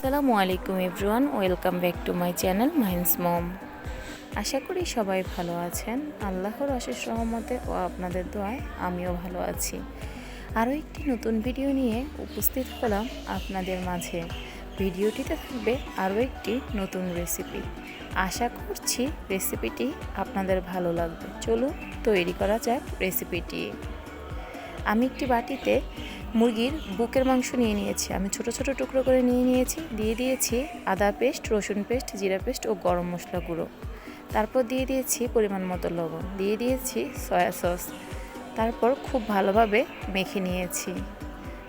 আসসালামু আলাইকুম everyone, welcome back to my channel mine's mom. আশা করি সবাই ভালো আছেন। আল্লাহর অশেষ রহমতে ও আপনাদের দোয়ায় আমিও ভালো আছি। আরও একটি নতুন ভিডিও নিয়ে উপস্থিত হলাম আপনাদের মাঝে। ভিডিওটিতে থাকবে আরও একটি নতুন রেসিপি। আশা করছি রেসিপিটি আপনাদের ভালো লাগবে। চলুন, তৈরি করা যাক রেসিপিটি। আমি একটি বাটিতে মুরগির বুকের মাংস নিয়ে নিয়েছি। আমি ছোট ছোট টুকরো করে নিয়ে নিয়েছি। দিয়ে দিয়েছি আদা পেস্ট, রসুন পেস্ট, জিরা পেস্ট ও গরম মশলা গুঁড়ো। তারপর দিয়ে দিয়েছি পরিমাণ মতো লবণ। দিয়ে দিয়েছি সয়া সস। তারপর খুব ভালোভাবে মেখে নিয়েছি।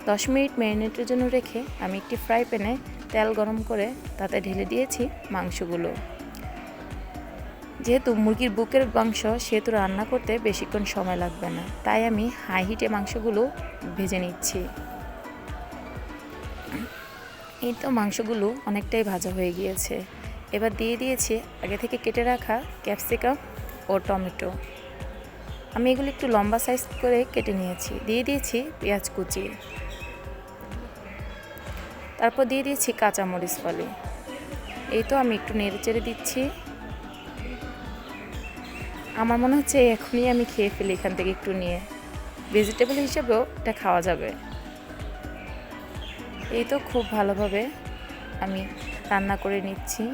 দশ মিনিট ম্যারিনেটের জন্য রেখে আমি একটি ফ্রাই প্যানে তেল গরম করে তাতে ঢেলে দিয়েছি মাংসগুলো। যেহেতু মুরগির বুকের মাংস সেহেতু রান্না করতে বেশিক্ষণ সময় লাগবে না, তাই আমি হাই হিটে মাংসগুলো ভেজে নিচ্ছি। এই তো মাংসগুলো অনেকটাই ভাজা হয়ে গিয়েছে। এবার দিয়ে দিয়েছি আগে থেকে কেটে রাখা ক্যাপসিকাম ও টমেটো। আমি এগুলো একটু লম্বা সাইজ করে কেটে নিয়েছি। দিয়ে দিয়েছি পেঁয়াজ কুচি। তারপর দিয়ে দিয়েছি কাঁচামরিচ ফলে। এই তো আমি একটু নেড়ে চেড়ে দিচ্ছি। আমার মনে হচ্ছে এখনই আমি খেয়ে ফেলি এখান থেকে একটু নিয়ে। ভেজিটেবল হিসেবেও এটা খাওয়া যাবে। এই তো খুব ভালোভাবে আমি রান্না করে নিচ্ছি।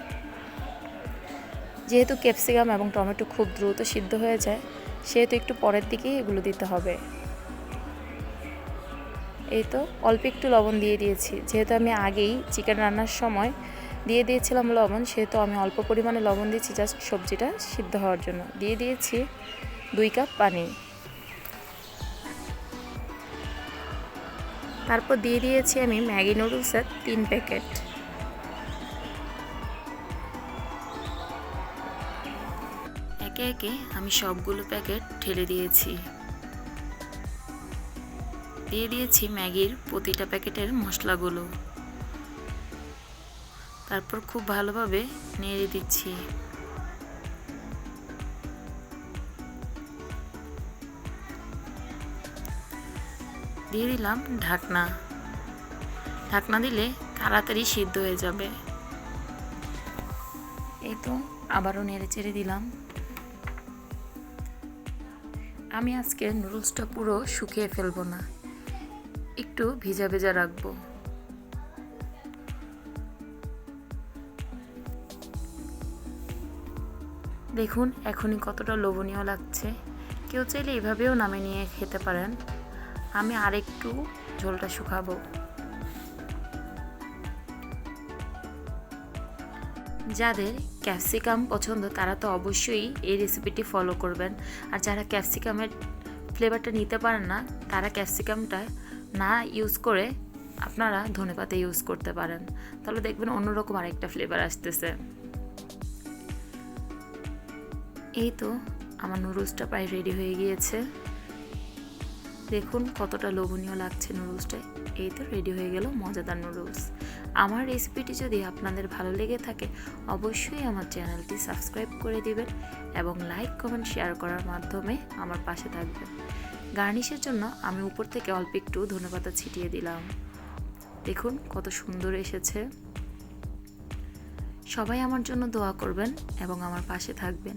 যেহেতু ক্যাপসিকাম এবং টমেটো খুব দ্রুত সিদ্ধ হয়ে যায়, সেহেতু একটু পরের দিকেই এগুলো দিতে হবে। এই তো অল্প একটু লবণ দিয়ে দিয়েছি। যেহেতু আমি আগেই চিকেন রান্নার সময় দিয়ে দিয়েছিলাম লবণ, সেহেতু আমি অল্প পরিমাণে লবণ দিয়েছি জাস্ট সবজিটা সিদ্ধ হওয়ার জন্য। দিয়ে দিয়েছি দুই কাপ পানি। তারপর দিয়ে দিয়েছি আমি ম্যাগি নুডলসের তিন প্যাকেট। একে একে আমি সবগুলো প্যাকেট ঢেলে দিয়েছি। দিয়ে দিয়েছি ম্যাগির প্রতিটা প্যাকেটের মশলাগুলো। তারপর খুব ভালোভাবে নেড়ে দিচ্ছি। দিয়ে দিলাম ঢাকনা। ঢাকনা দিলে তাড়াতাড়ি সিদ্ধ হয়ে যাবে। এই তো আবারও নেড়ে চেড়ে দিলাম। আমি আজকে নুডলসটা পুরো শুকিয়ে ফেলব না। একটু ভিজা ভেজা রাখব। দেখুন, এখনই কতটা লোভনীয় লাগছে। কেউ চাইলে এভাবেও নামে নিয়ে খেতে পারেন। আমি আরেকটু ঝোলটা শুকাবো। যাদের ক্যাপসিকাম পছন্দ, তারা তো অবশ্যই এই রেসিপিটি ফলো করবেন। আর যারা ক্যাপসিকামের ফ্লেভারটা নিতে পারেন না, তারা ক্যাপসিকামটা না ইউজ করে আপনারা ধনেপাতা ইউজ করতে পারেন। তাহলে দেখবেন অন্যরকম আরেকটা ফ্লেভার আসতেছে। এই তো আমার নুডলসটা প্রায় রেডি হয়ে গিয়েছে। দেখুন কতটা লোভনীয় লাগছে নুডলসটা এই তো রেডি হয়ে গেল মজাদার নুডলস আমার রেসিপিটি যদি আপনাদের ভালো লেগে থাকে, অবশ্যই আমার চ্যানেলটি সাবস্ক্রাইব করে দিবেন এবং লাইক কমেন্ট শেয়ার করার মাধ্যমে আমার পাশে থাকবেন। গার্নিশের জন্য আমি উপর থেকে অল্প একটু ধনেপাতা ছিটিয়ে দিলাম। দেখুন কত সুন্দর এসেছে। সবাই আমার জন্য দোয়া করবেন এবং আমার পাশে থাকবেন।